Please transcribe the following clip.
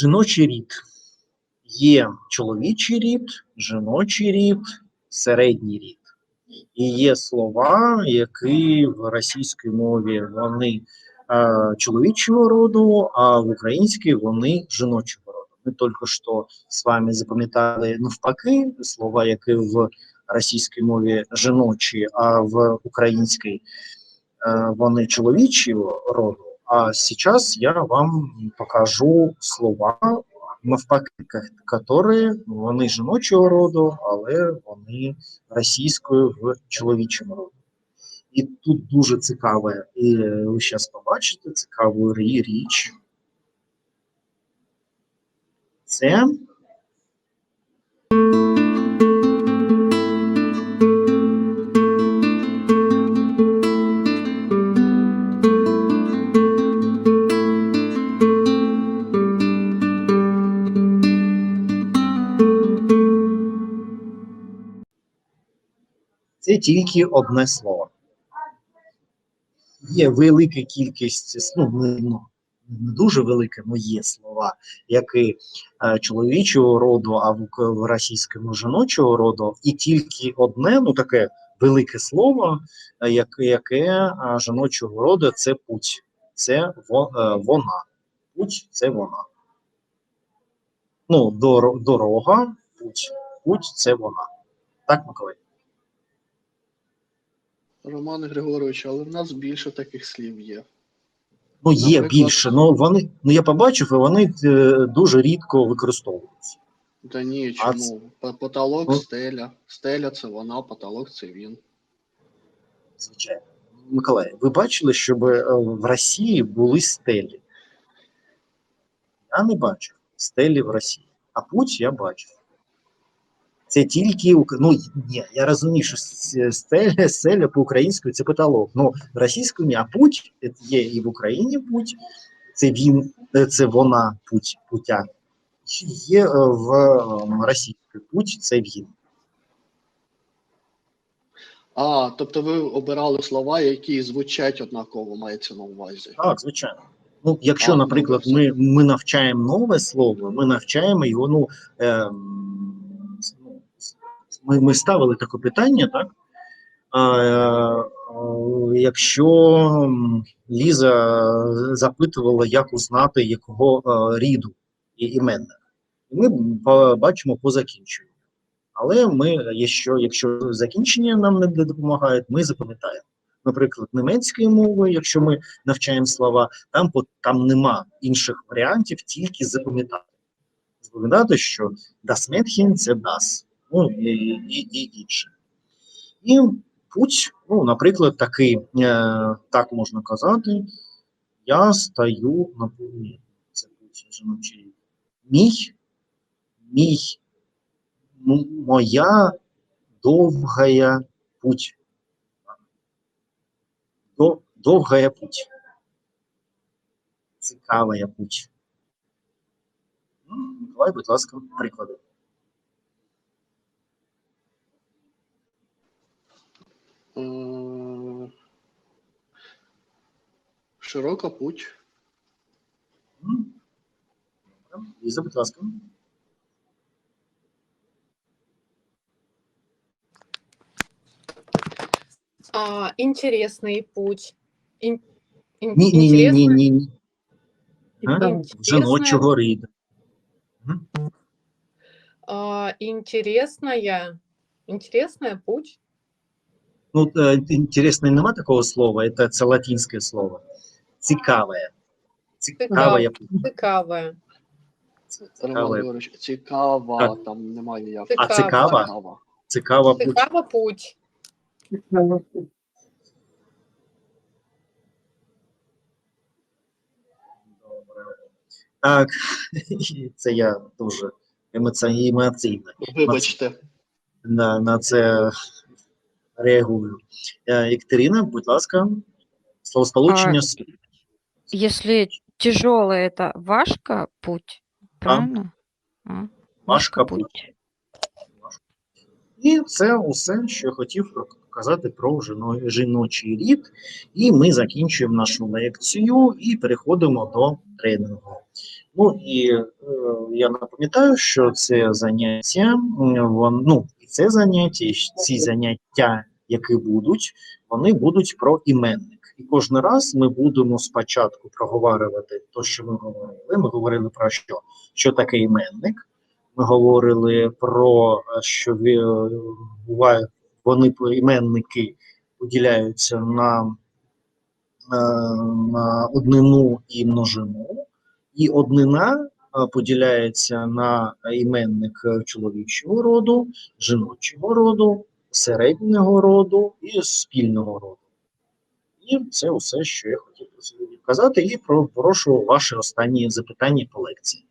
Жіночий рід. Є чоловічий рід, жіночий рід, середній рід. І є слова, які в російській мові вони е, чоловічого роду, а в українській вони жіночого роду. Ми тільки що з вами запам'ятали навпаки слова, які в російській мові жіночі, а в українській е, вони чоловічого роду. А сейчас я вам покажу слова навпаки, які вони жіночого роду, але вони російською в чоловічому роду. І тут дуже цікаве, і ви зараз побачите цікаву рі- річ. Це Це тільки одне слово. Є велика кількість, ну, не- ну, не дуже велике, є слова, які е, чоловічого роду, а в, в російському жіночого роду, і тільки одне, ну таке велике слово, е, яке, яке жіночого роду це путь. Це во, е, вона. Путь це вона. Ну, дор, дорога, путь. Путь це вона. Так, Миколай? Роман Григорович, але в нас більше таких слів є. Ну, є Наприклад? більше, ну вони, ну я побачив, і вони е, дуже рідко використовуються. Та ні, А чому? По- Потолок, Ну. стеля. Стеля це вона, потолок це він. Звичайно. Миколай, ви бачили, щоб е, в Росії були стелі? Я не бачив стелі в Росії. А путь я бачив. Це тільки ну ні, я розумію, що стеля, стеля по-українською це потолок. Ну, російською ні, а путь є і в Україні путь, це він, е, це вона, путь, путя. Є е, в е, російській путь, це він. А, тобто ви обирали слова, які звучать однаково, мається на увазі. Так, звичайно. Ну, якщо, А, наприклад, ми, ми навчаємо нове слово, ми навчаємо його, ну, ем, ну, ми, ми ставили таке питання, так? А, е, е, якщо Ліза запитувала, як узнати якого е, ріду іменник, ми бачимо по закінченню. Але ми, якщо, якщо закінчення нам не допомагають, ми запам'ятаємо. Наприклад, німецької мови, якщо ми навчаємо слова, там, там нема інших варіантів, тільки запам'ятати. Запам'ятати, що das Mädchen – це das, ну і, і, і інше. І путь, ну, наприклад, такий, е, так можна казати, я стою на полі. Це путь жіночий. Мій, мій, м- моя довгая путь. До, довгая путь. Цікавая путь. Ну, Миколай, будь ласка, приклади. Широка путь. М? Добре. Ліза, будь ласка. А, интересный путь. Ин- ин- Ні, ні, ні, ні, интересно- ні. ні. А? интересная- Жіночого ріду. а, интересная, интересная путь. Ну, е, інтересно, нема такого слова, це, це латинське слово. Цікаве. Цікаве. Цікаве. Цікава, там немає ніякого. Цікава. А цікава? Цікава. Цікава путь. Цікава путь. Добре. Так, це я дуже емоці- емоційно Вибачте. на, на це реагую. Е, Екатерина, будь ласка, словосполучення. с- Если тяжелый это Вашка путь, правильно? А, Важка путь. І це усе, що хотів казати про жіночий рід. І ми закінчуємо нашу лекцію і переходимо до тренінгу. Ну і е, я напам'ятаю, що це заняття, м, вон, ну, це заняття, і ці заняття, які будуть, вони будуть про іменник. І кожен раз ми будемо спочатку проговорювати те, що ми говорили. Ми говорили про що? Що таке іменник. Ми говорили про е, що е, буває, вони іменники поділяються на, е, на однину і множину, і однина поділяється на іменник чоловічого роду, жіночого роду, середнього роду і спільного роду. І це все, що я хотів сьогодні казати, і про, прошу ваші останні запитання по лекції.